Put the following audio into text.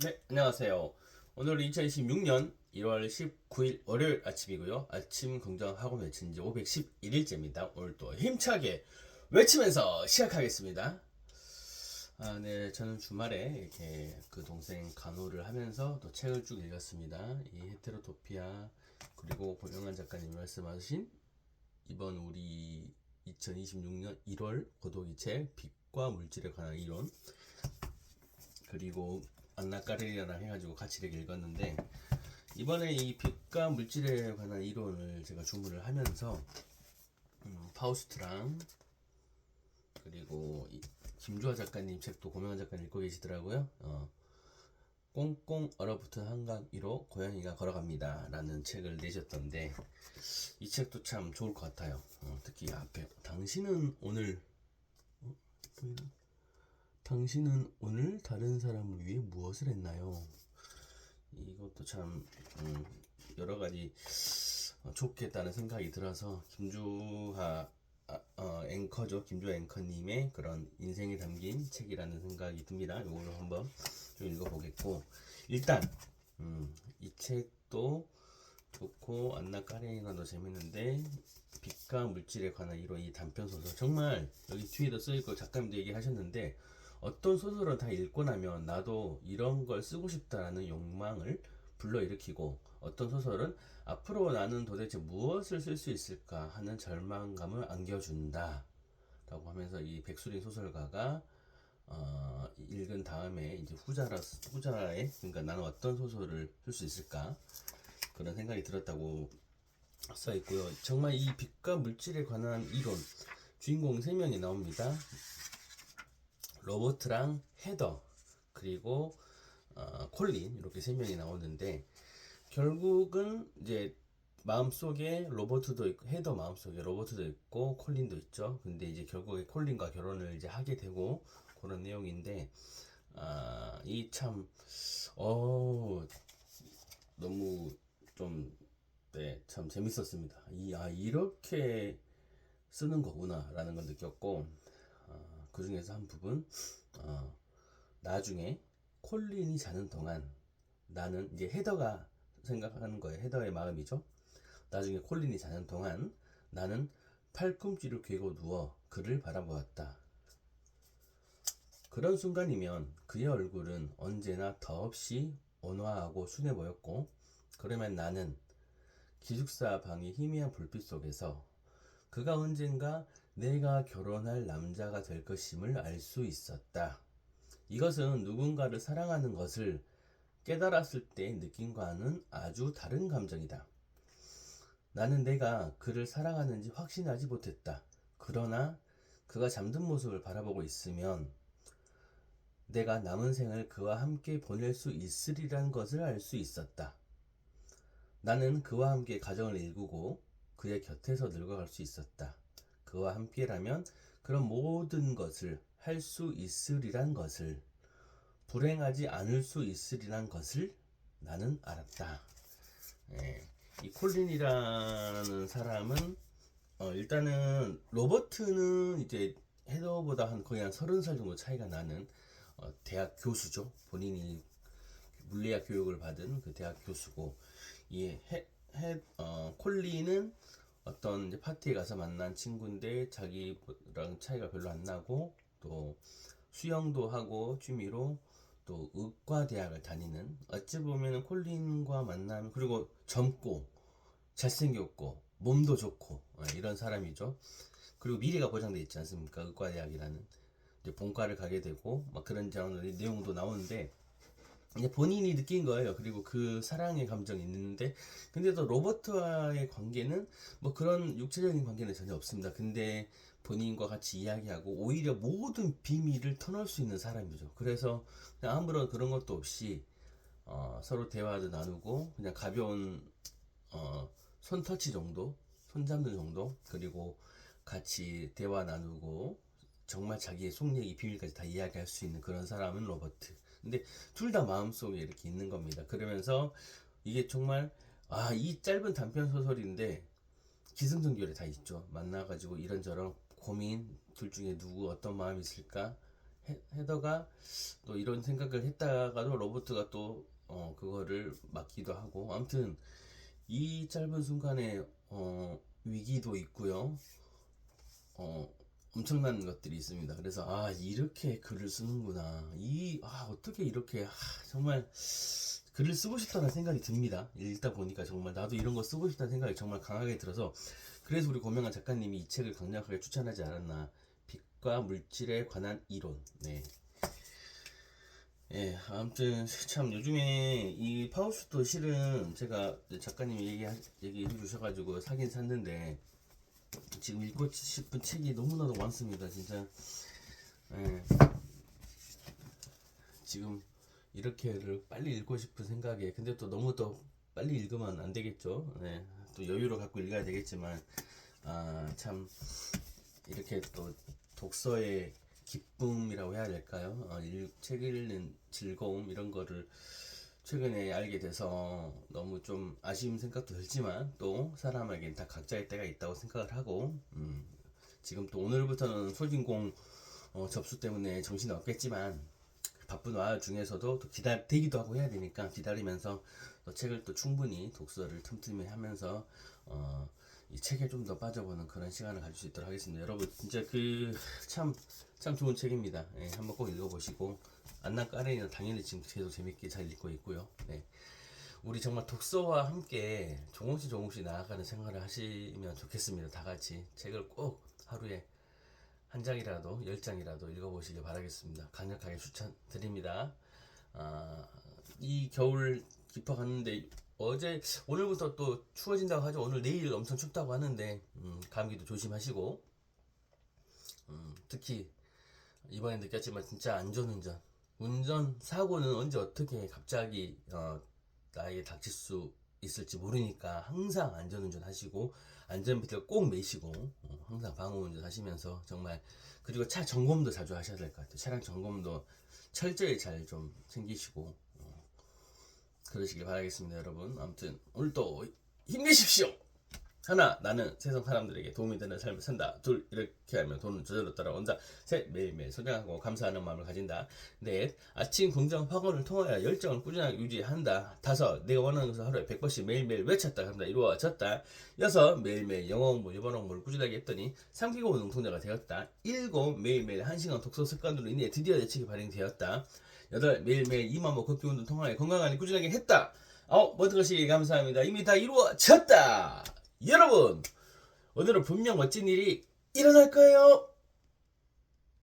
네, 안녕하세요. 오늘 2026년 1월 19일 월요일 아침이고요. 아침 긍정하고 외친 지 511일째입니다. 오늘 또 힘차게 외치면서 시작하겠습니다. 아, 네, 저는 주말에 이렇게 그 동생 간호를 하면서 또 책을 쭉 읽었습니다. 이 헤테로토피아 그리고 고명환 작가님 말씀하신 이번 우리 2026년 1월 고독이 책 빛과 물질에 관한 이론 그리고 안나 까레리아랑 해가지고 같이 이렇게 읽었는데 이번에 이 빛과 물질에 관한 이론을 제가 주문을 하면서 음, 파우스트랑 그리고 이 김주아 작가님 책도 고명환 작가님 읽고 계시더라고요. 어, 꽁꽁 얼어붙은 한강 위로 고양이가 걸어갑니다. 라는 책을 내셨던데 이 책도 참 좋을 것 같아요. 어, 특히 앞에 당신은 오늘 어? 보이나? 당신은 오늘 다른 사람을 위해 무엇을 했나요? 이것도 참 음, 여러 가지 어, 좋겠다는 생각이 들어서 김주하 아, 어, 앵커죠 김주하 앵커님의 그런 인생이 담긴 책이라는 생각이 듭니다. 이걸로 한번 좀 읽어보겠고 일단 음, 이 책도 좋고 안나 까레이나도 재밌는데 빛과 물질에 관한 이론 이 단편 소설 정말 여기 뒤에도 써있고 작가님도 얘기하셨는데 어떤 소설을 다 읽고 나면 나도 이런 걸 쓰고 싶다라는 욕망을 불러일으키고 어떤 소설은 앞으로 나는 도대체 무엇을 쓸 수 있을까 하는 절망감을 안겨준다 라고 하면서 이 백수린 소설가가 어, 읽은 다음에 이제 후자라 후자에 그러니까 나는 어떤 소설을 쓸 수 있을까 그런 생각이 들었다고 써 있고요. 정말 이 빛과 물질에 관한 이론 주인공 세 명이 나옵니다. 로버트랑 헤더 그리고 어, 콜린 이렇게 세 명이 나오는데 결국은 이제 마음속에 로버트도 있고 헤더 마음속에 로버트도 있고 콜린도 있죠. 근데 이제 결국에 콜린과 결혼을 이제 하게 되고 그런 내용인데 아, 이 참 어, 너무 좀 네, 참 재밌었습니다. 이, 아, 이렇게 쓰는 거구나라는 걸 느꼈고, 어, 그 중에서 한 부분, 어, 나중에 콜린이 자는 동안 나는 이제 헤더가 생각하는 거예요. 헤더의 마음이죠. 나중에 콜린이 자는 동안 나는 팔꿈치를 괴고 누워 그를 바라보았다. 그런 순간이면 그의 얼굴은 언제나 더없이 온화하고 순해 보였고, 그러면 나는 기숙사 방의 희미한 불빛 속에서 그가 언젠가 내가 결혼할 남자가 될 것임을 알 수 있었다. 이것은 누군가를 사랑하는 것을 깨달았을 때 느낀과는 아주 다른 감정이다. 나는 내가 그를 사랑하는지 확신하지 못했다. 그러나 그가 잠든 모습을 바라보고 있으면 내가 남은 생을 그와 함께 보낼 수 있으리란 것을 알 수 있었다. 나는 그와 함께 가정을 일구고 그의 곁에서 늙어갈 수 있었다. 그와 함께라면 그런 모든 것을 할 수 있으리란 것을 불행하지 않을 수 있으리란 것을 나는 알았다. 예, 이 콜린이라는 사람은 어, 일단은 로버트는 이제 헤더보다 한 거의 한 서른 살 정도 차이가 나는 어, 대학 교수죠. 본인이 물리학 교육을 받은 그 대학 교수고 이 해, 해, 어, 콜리는 어떤 파티에 가서 만난 친구인데 자기랑 차이가 별로 안 나고 또 수영도 하고 취미로 또 의과 대학을 다니는 어찌 보면은 콜린과 만나면 그리고 젊고 잘생겼고 몸도 좋고 어, 이런 사람이죠. 그리고 미래가 보장돼 있지 않습니까? 의과 대학이라는 이제 본과를 가게 되고 막 그런 장르의 내용도 나오는데 본인이 느낀 거예요. 그리고 그 사랑의 감정이 있는데, 근데 또 로버트와의 관계는 뭐 그런 육체적인 관계는 전혀 없습니다. 근데 본인과 같이 이야기하고 오히려 모든 비밀을 터놓을 수 있는 사람이죠. 그래서 아무런 그런 것도 없이 어, 서로 대화도 나누고 그냥 가벼운 어, 손 터치 정도, 손 잡는 정도, 그리고 같이 대화 나누고 정말 자기의 속 얘기, 비밀까지 다 이야기할 수 있는 그런 사람은 로버트. 근데 둘 다 마음속에 이렇게 있는 겁니다. 그러면서 이게 정말 아, 이 짧은 단편 소설인데 기승전결에 다 있죠. 만나가지고 이런저런 고민 둘 중에 누구 어떤 마음이 있을까 해, 헤더가 또 이런 생각을 했다가도 로버트가 또 어, 그거를 막기도 하고 아무튼 이 짧은 순간에 어, 위기도 있고요. 어, 엄청난 것들이 있습니다. 그래서 아 이렇게 글을 쓰는구나. 이 아, 어떻게 이렇게 아, 정말 글을 쓰고 싶다는 생각이 듭니다. 읽다 보니까 정말 나도 이런 거 쓰고 싶다는 생각이 정말 강하게 들어서 그래서 우리 고명한 작가님이 이 책을 강력하게 추천하지 않았나. 빛과 물질에 관한 이론. 네. 예, 아무튼 참 요즘에 이 파우스트 실은 제가 작가님이 얘기 얘기해 주셔가지고 사긴 샀는데 지금 읽고 싶은 책이 너무나도 많습니다, 진짜. 예. 지금 이렇게를 빨리 읽고 싶은 생각에 근데 또 너무 또 빨리 읽으면 안 되겠죠. 네. 또 여유를 갖고 읽어야 되겠지만 아, 참 이렇게 또 독서의 기쁨이라고 해야 될까요? 어, 읽, 책 읽는 즐거움 이런 거를 최근에 알게 돼서 너무 좀 아쉬운 생각도 들지만 또 사람에겐 다 각자의 때가 있다고 생각을 하고 음, 지금 또 오늘부터는 소진공 어, 접수 때문에 정신이 없겠지만 바쁜 와중에서도 또 기다리기도 하고 해야 되니까 기다리면서 또 책을 또 충분히 독서를 틈틈이 하면서 어, 이 책에 좀 더 빠져보는 그런 시간을 가질 수 있도록 하겠습니다. 여러분 진짜 그참참 좋은 책입니다. 예, 한번 꼭 읽어보시고 안나 까레이는 당연히 지금 계속 재밌게 잘 읽고 있고요. 네. 우리 정말 독서와 함께 조금씩 조금씩 나아가는 생활을 하시면 좋겠습니다. 다 같이 책을 꼭 하루에 한 장이라도 열 장이라도 읽어보시길 바라겠습니다. 강력하게 추천드립니다. 아, 이 겨울 깊어갔는데 어제 오늘부터 또 추워진다고 하죠. 오늘 내일 엄청 춥다고 하는데 음, 감기도 조심하시고 음, 특히 이번에 느꼈지만 진짜 안전운전 운전 사고는 언제 어떻게 갑자기 어, 나에게 닥칠 수 있을지 모르니까 항상 안전운전 하시고 안전벨트를 꼭 매시고 어, 항상 방어운전 하시면서 정말 그리고 차 점검도 자주 하셔야 될 것 같아요. 차량 점검도 철저히 잘 좀 챙기시고 어, 그러시길 바라겠습니다, 여러분. 아무튼 오늘도 힘내십시오. 하나, 나는 세상 사람들에게 도움이 되는 삶을 산다. 둘, 이렇게 하면 돈은 저절로 따라온다. 셋, 매일매일 소중하고 감사하는 마음을 가진다. 넷, 아침 긍정 확언을 통하여 열정을 꾸준하게 유지한다. 다섯, 내가 원하는 것을 하루에 100번씩 매일매일 외쳤다. 그런다. 이루어졌다. 여섯, 매일매일 영어 공부, 일본어 공부를 꾸준하게 했더니 삼기고 능통자가 되었다. 일곱, 매일매일 한시간 독서 습관으로 인해 드디어 예측이 발행되었다. 여덟, 매일매일 2만보 걷기 운동 통하여 건강하게 꾸준하게 했다. 아홉, 모든 것이 감사합니다. 이미 다 이루어졌다. 여러분, 오늘은 분명 멋진 일이 일어날 거예요.